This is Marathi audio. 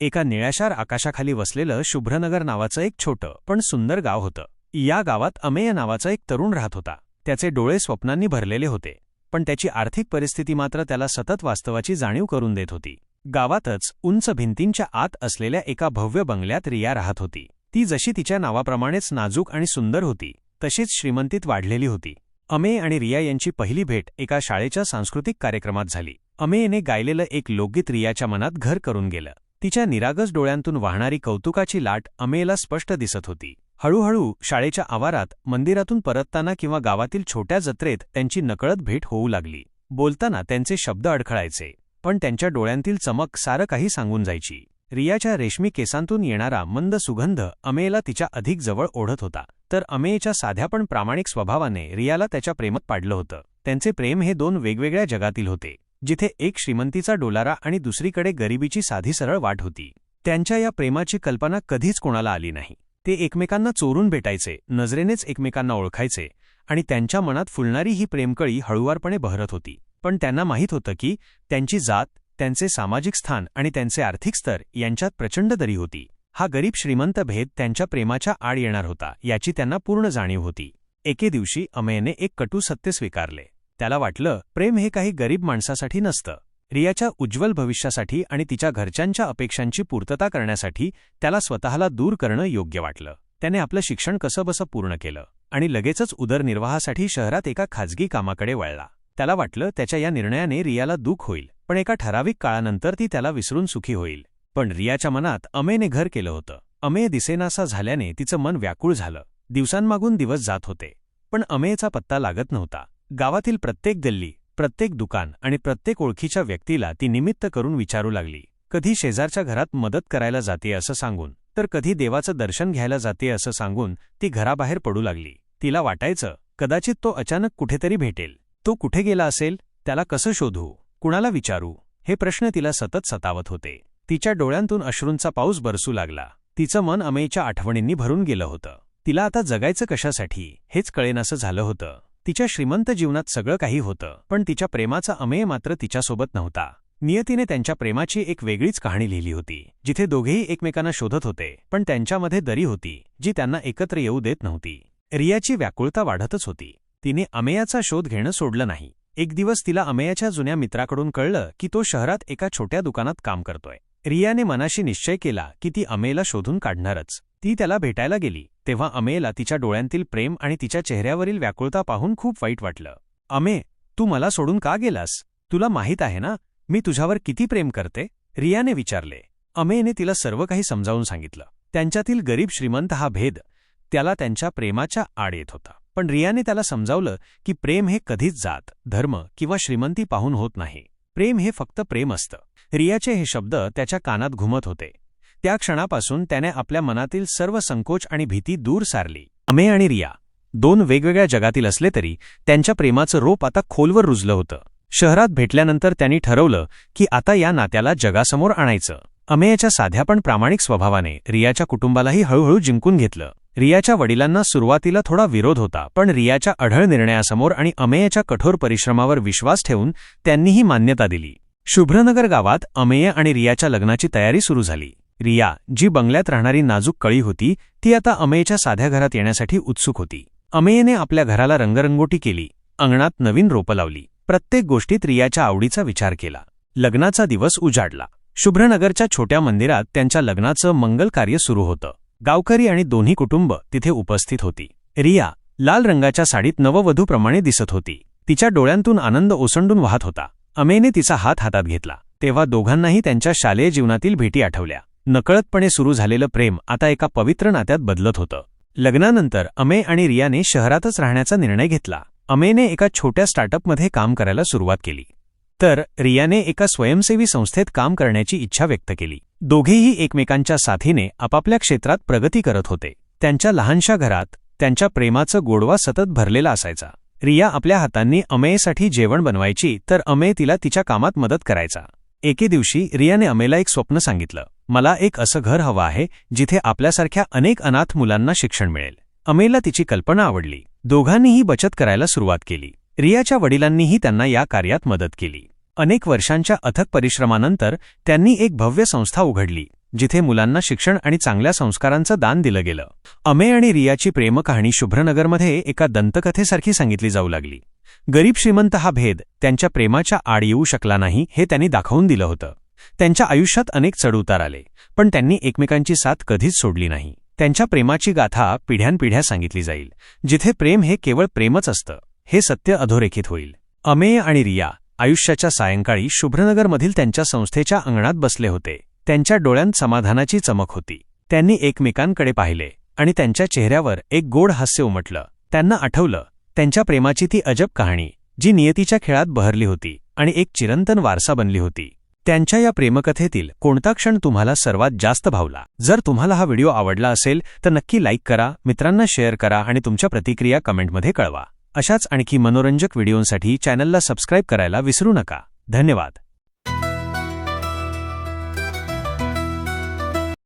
एका निळ्याशार आकाशाखाली वसलेलं शुभ्रनगर नावाचं एक छोटं पण सुंदर गाव होतं. या गावात अमेय नावाचा एक तरुण राहत होता. त्याचे डोळे स्वप्नांनी भरलेले होते. पण त्याची आर्थिक परिस्थिती मात्र त्याला सतत वास्तवाची जाणीव करून देत होती. गावातच उंच भिंतींच्या आत असलेल्या एका भव्य बंगल्यात रिया राहत होती. ती जशी तिच्या नावाप्रमाणेच नाजूक आणि सुंदर होती तशीच श्रीमंतीत वाढलेली होती. अमेय आणि रिया यांची पहिली भेट एका शाळेच्या सांस्कृतिक कार्यक्रमात झाली. अमेयने गायलेलं एक लोकगीत रियाच्या मनात घर करून गेलं. तिच्या निरागस डोळ्यांतून वाहणारी कौतुकाची लाट अमेयला स्पष्ट दिसत होती. हळूहळू शाळेच्या आवारात मंदिरातून परतताना किंवा गावातील छोट्या जत्रेत त्यांची नकळत भेट होऊ लागली. बोलताना त्यांचे शब्द अडखळायचे पण त्यांच्या डोळ्यांतील चमक सारं काही सांगून जायची. रियाच्या रेशमी केसांतून येणारा मंद सुगंध अमेयला तिच्या अधिक जवळ ओढत होता. तर अमेयच्या साध्या पण प्रामाणिक स्वभावाने रियाला त्याच्या प्रेमात पाडलं होतं. त्यांचे प्रेम हे दोन वेगवेगळ्या जगातील होते. जिथे एक श्रीमंतीचा डोलारा आणि दुसरीकडे गरिबीची साधी सरळ वाट होती. त्यांच्या या प्रेमाची कल्पना कधीच कोणाला आली नाही. ते एकमेकांना चोरून भेटायचे नजरेनेच एकमेकांना ओळखायचे आणि त्यांच्या मनात फुलणारी ही प्रेमकळी हळुवारपणे बहरत होती. पण त्यांना माहीत होतं की त्यांची जात त्यांचे सामाजिक स्थान आणि त्यांचे आर्थिक स्तर यांच्यात प्रचंड दरी होती. हा गरीब श्रीमंत भेद त्यांच्या प्रेमाच्या आड येणार होता याची त्यांना पूर्ण जाणीव होती. एके दिवशी अमेयने एक कटू सत्य स्वीकारले. त्याला वाटलं प्रेम हे काही गरीब माणसासाठी नसतं. रियाच्या उज्ज्वल भविष्यासाठी आणि तिच्या घरच्यांच्या अपेक्षांची पूर्तता करण्यासाठी त्याला स्वतःला दूर करणं योग्य वाटलं. त्याने आपलं शिक्षण कसंबसं पूर्ण केलं आणि लगेचच उदरनिर्वाहासाठी शहरात एका खाजगी कामाकडे वळला. त्याला वाटलं त्याच्या या निर्णयाने रियाला दुःख होईल पण एका ठराविक काळानंतर ती त्याला विसरून सुखी होईल. पण रियाच्या मनात अमेने घर केलं होतं. अमेय दिसेनासा झाल्याने तिचं मन व्याकुळ झालं. दिवसांमागून दिवस जात होते. पण अमेयचा पत्ता लागत नव्हता. गावातील प्रत्येक गल्ली प्रत्येक दुकान आणि प्रत्येक ओळखीच्या व्यक्तीला ती निमित्त करून विचारू लागली. कधी शेजारच्या घरात मदत करायला जाते असं सांगून तर कधी देवाचं दर्शन घ्यायला जाते असं सांगून ती घराबाहेर पडू लागली. तिला वाटायचं कदाचित तो अचानक कुठेतरी भेटेल. तो कुठे गेला असेल? त्याला कसं शोधू? कुणाला विचारू? हे प्रश्न तिला सतत सतावत होते. तिच्या डोळ्यांतून अश्रूंचा पाऊस बरसू लागला. तिचं मन अमेयच्या आठवणींनी भरून गेलं होतं. तिला आता जगायचं कशासाठी हेच कळेनासं झालं होतं. तिच्या श्रीमंत जीवनात सगळं काही होतं पण तिच्या प्रेमाचा अमेय मात्र तिच्यासोबत नव्हता. नियतीने त्यांच्या प्रेमाची एक वेगळीच कहाणी लिहिली होती जिथे दोघेही एकमेकांना शोधत होते पण त्यांच्यामध्ये दरी होती जी त्यांना एकत्र येऊ देत नव्हती. रियाची व्याकुळता वाढतच होती. तिने अमेयाचा शोध घेणं सोडलं नाही. एक दिवस तिला अमेयाच्या जुन्या मित्राकडून कळलं की तो शहरात एका छोट्या दुकानात काम करतोय. रियाने मनाशी निश्चय केला की ती अमेयला शोधून काढणारच. ती त्याला भेटायला गेली. तेव्हा अमेला तिच्या डोळ्यांतील प्रेम आणि तिच्या चेहऱ्यावरील व्याकुळता पाहून खूप वाईट वाटलं. अमे तू मला सोडून का गेलास? तुला माहीत आहे ना मी तुझ्यावर किती प्रेम करते? रियाने विचारले. अमेने तिला सर्व काही समजावून सांगितलं. त्यांच्यातील गरीब श्रीमंत हा भेद त्याला त्यांच्या प्रेमाच्या आड येत होता. पण रियाने त्याला समजावलं की प्रेम हे कधीच जात धर्म किंवा श्रीमंती पाहून होत नाही. प्रेम हे फक्त प्रेम असतं. रियाचे हे शब्द त्याच्या कानात घुमत होते. त्या क्षणापासून त्याने आपल्या मनातील सर्व संकोच आणि भीती दूर सारली. अमे आणि रिया दोन वेगवेगळ्या जगातील असले तरी त्यांच्या प्रेमाचं रोप आता खोलवर रुजलं होतं. शहरात भेटल्यानंतर त्यांनी ठरवलं की आता या नात्याला जगासमोर आणायचं. अमेयाच्या साध्या पण प्रामाणिक स्वभावाने रियाच्या कुटुंबालाही हळूहळू जिंकून घेतलं. रियाच्या वडिलांना सुरुवातीला थोडा विरोध होता पण रियाच्या अढळ निर्णयासमोर आणि अमेयाच्या कठोर परिश्रमावर विश्वास ठेवून त्यांनीही मान्यता दिली. शुभ्रनगर गावात अमेय आणि रियाच्या लग्नाची तयारी सुरू झाली. रिया जी बंगल्यात राहणारी नाजूक कळी होती ती आता अमेयच्या साध्या घरात येण्यासाठी उत्सुक होती. अमेयने आपल्या घराला रंगरंगोटी केली अंगणात नवीन रोपं लावली प्रत्येक गोष्टीत रियाच्या आवडीचा विचार केला. लग्नाचा दिवस उजाडला. शुभ्रनगरच्या छोट्या मंदिरात त्यांच्या लग्नाचं मंगल कार्य सुरू होतं. गावकरी आणि दोन्ही कुटुंब तिथे उपस्थित होती. रिया लाल रंगाच्या साडीत नववधूप्रमाणे दिसत होती. तिच्या डोळ्यांतून आनंद ओसंडून वाहत होता. अमेने तिचा हात हातात घेतला. तेव्हा दोघांनाही त्यांच्या शालेय जीवनातील भेटी आठवल्या. नकळतपणे सुरू झालेलं प्रेम आता एका पवित्र नात्यात बदलत होतं. लग्नानंतर अमे आणि रियाने शहरातच राहण्याचा निर्णय घेतला. अमेने एका छोट्या स्टार्टअपमध्ये काम करायला सुरुवात केली. तर रियाने एका स्वयंसेवी संस्थेत काम करण्याची इच्छा व्यक्त केली. दोघेही एकमेकांच्या साथीने आपापल्या क्षेत्रात प्रगती करत होते. त्यांच्या लहानशा घरात त्यांच्या प्रेमाचं गोडवा सतत भरलेला असायचा. रिया आपल्या हातांनी अमेयसाठी जेवण बनवायची तर अमेय तिला तिच्या कामात मदत करायचा. एके दिवशी रियाने अमेला एक स्वप्न सांगितलं. मला एक असं घर हवं आहे जिथे आपल्यासारख्या अनेक अनाथ मुलांना शिक्षण मिळेल. अमेला तिची कल्पना आवडली. दोघांनीही बचत करायला सुरुवात केली. रियाच्या वडिलांनीही त्यांना या कार्यात मदत केली. अनेक वर्षांच्या अथक परिश्रमानंतर त्यांनी एक भव्य संस्था उघडली जिथे मुलांना शिक्षण आणि चांगल्या संस्कारांचं दान दिलं गेलं. अमे आणि रियाची प्रेमकहाणी शुभ्रनगरमध्ये एका दंतकथेसारखी सांगितली जाऊ लागली. गरीब श्रीमंत हा भेद त्यांच्या प्रेमाच्या आड येऊ शकला नाही हे त्यांनी दाखवून दिलं होतं. त्यांच्या आयुष्यात अनेक चढउतार आले पण त्यांनी एकमेकांची साथ कधीच सोडली नाही. त्यांच्या प्रेमाची गाथा पिढ्यानपिढ्या सांगितली जाईल जिथे प्रेम हे केवळ प्रेमच असतं हे सत्य अधोरेखित होईल. अमेय आणि रिया आयुष्याच्या सायंकाळी शुभ्रनगरमधील त्यांच्या संस्थेच्या अंगणात बसले होते. त्यांच्या डोळ्यांत समाधानाची चमक होती. त्यांनी एकमेकांकडे पाहिले आणि त्यांच्या चेहऱ्यावर एक गोड हास्य उमटलं. त्यांना आठवलं त्यांच्या प्रेमाची ती अजब कहाणी जी नियतीच्या खेळात बहरली होती आणि एक चिरंतन वारसा बनली होती. त्यांच्या या प्रेमकथेतील कोणता क्षण तुम्हाला सर्वात जास्त भावला? जर तुम्हाला हा व्हिडिओ आवडला असेल तर नक्की लाईक करा मित्रांना शेअर करा आणि तुमच्या प्रतिक्रिया कमेंटमध्ये कळवा. अशाच आणखी मनोरंजक व्हिडिओंसाठी चॅनलला सबस्क्राईब करायला विसरू नका. धन्यवाद.